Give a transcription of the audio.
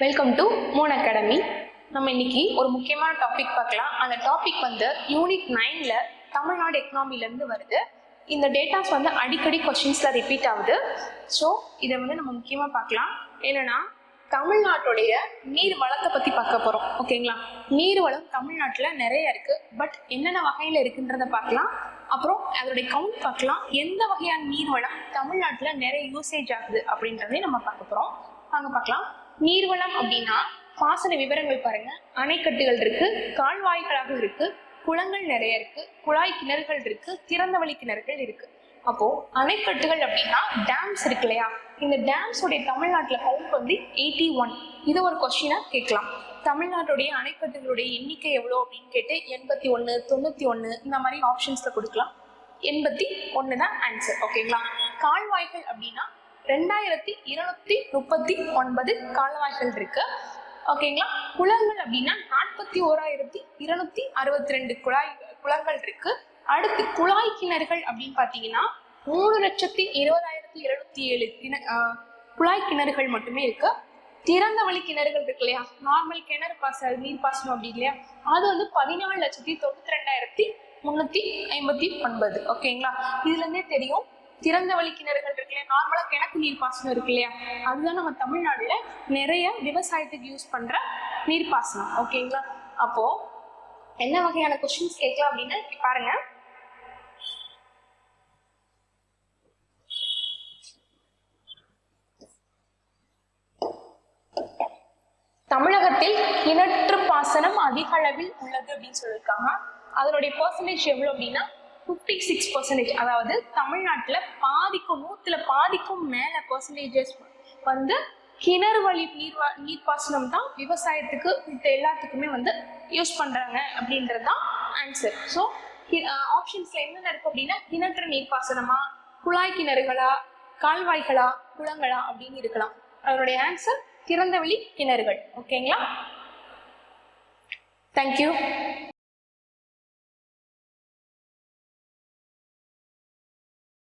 Welcome to Moon academy நம்ம இன்னைக்கு ஒரு முக்கியமான டாபிக் பார்க்கலாம். அந்த டாபிக் வந்து யூனிட் நைன்ல தமிழ்நாடு எக்கனாமிலேருந்து வருது. இந்த டேட்டாஸ் வந்து அடிக்கடி கொஷின்ஸில் ரிப்பீட் ஆகுது. ஸோ இதை வந்து நம்ம முக்கியமாக பார்க்கலாம். என்னன்னா தமிழ்நாட்டுடைய நீர் வளத்தை பற்றி பார்க்க போகிறோம் ஓகேங்களா நீர் வளம் தமிழ்நாட்டில் நிறைய இருக்குது பட் என்னென்ன வகையில் இருக்குன்றத பார்க்கலாம். அப்புறம் அதோடைய கவுண்ட் பார்க்கலாம். எந்த வகையான நீர் வளம் தமிழ்நாட்டில் நிறைய யூசேஜ் ஆகுது அப்படின்றதையும் நம்ம பார்க்க போகிறோம் வாங்க பார்க்கலாம். நீர்வளம் அப்படின்னா பாசன விவரங்கள் பாருங்க. அணைக்கட்டுகள் இருக்கு கால்வாய்களாக இருக்கு குளங்கள் நிறைய இருக்கு குழாய் கிணறுகள் இருக்கு திறந்த வழி கிணறுகள் இருக்கு. அப்போ அணைக்கட்டுகள் அப்படின்னா டேம்ஸ் இருக்கு இல்லையா? இந்த டேம்ஸோடைய தமிழ்நாட்டில் கவுண்ட் வந்து எயிட்டி ஒன் இது ஒரு கொஸ்டினா கேட்கலாம். தமிழ்நாட்டுடைய அணைக்கட்டுகளுடைய எண்ணிக்கை எவ்வளோ அப்படின்னு கேட்டு எண்பத்தி ஒன்று தொண்ணூற்றி ஒன்று இந்த மாதிரி ஆப்ஷன்ஸில் கொடுக்கலாம். எண்பத்தி ஒன்று தான் ஆன்சர் ஓகேங்களா கால்வாய்கள் அப்படின்னா ரெண்டாயிரத்தி இருநூத்தி முப்பத்தி ஒன்பது கால்வாய்கள் இருக்கு. ஓகேங்களா குளங்கள் அப்படின்னா நாற்பத்தி ஓராயிரத்தி இருநூத்தி அறுபத்தி ரெண்டு குழாய் குளங்கள் இருக்கு. அடுத்து குழாய் கிணறுகள் அப்படின்னு பார்த்தீங்கன்னா மூணு லட்சத்தி இருபதாயிரத்தி இருநூத்தி ஏழு கிண குழாய் கிணறுகள் மட்டுமே இருக்கு. திறந்த வழி கிணறுகள் இருக்கு இல்லையா? நார்மல் கிணறு பாச நீர் பாசனம் அப்படி இல்லையா? அது வந்து பதினாலு லட்சத்தி தொண்ணூத்தி ரெண்டாயிரத்தி முன்னூத்தி ஐம்பத்தி ஒன்பது. ஓகேங்களா இதுல இருந்தே தெரியும். திறந்த வழி கிணறுகள் இருக்கு இல்லையா? நார்மலா கிணக்கு நீர் பாசனம் இருக்கு இல்லையா? அதுதான் நம்ம தமிழ்நாடுல நிறைய விவசாயத்துக்கு யூஸ் பண்ற நீர் பாசனம். ஓகேங்களா அப்போ என்ன வகையான கொஸ்டின்ஸ் கேட்கலாம் அப்படின்னு பாருங்க. தமிழகத்தில் கிணற்று பாசனம் அதிக அளவில் உள்ளது அப்படின்னு சொல்லியிருக்காங்க. அதனுடைய பர்சன்டேஜ் எவ்வளோ அப்படின்னா ஃபிஃப்டி சிக்ஸ் பர்சன்டேஜ் அதாவது தமிழ்நாட்டில் பாதிக்கும் நூற்றுல பாதிக்கும் மேலே பர்சன்டேஜஸ் வந்து கிணறு வழி நீர் வா- நீர்ப்பாசனம் தான் விவசாயத்துக்கு மற்ற எல்லாத்துக்குமே வந்து யூஸ் பண்ணுறாங்க அப்படின்றது தான் ஆன்சர் ஸோ ஆப்ஷன்ஸில் என்னென்ன இருக்குது அப்படின்னா கிணற்று நீர்ப்பாசனமா குழாய் கிணறுகளா கால்வாய்களா குளங்களா அப்படின்னு இருக்கலாம். அதனுடைய ஆன்சர் திறந்தவெளி கிணறுகள். ஓகேங்களா தேங்க்யூ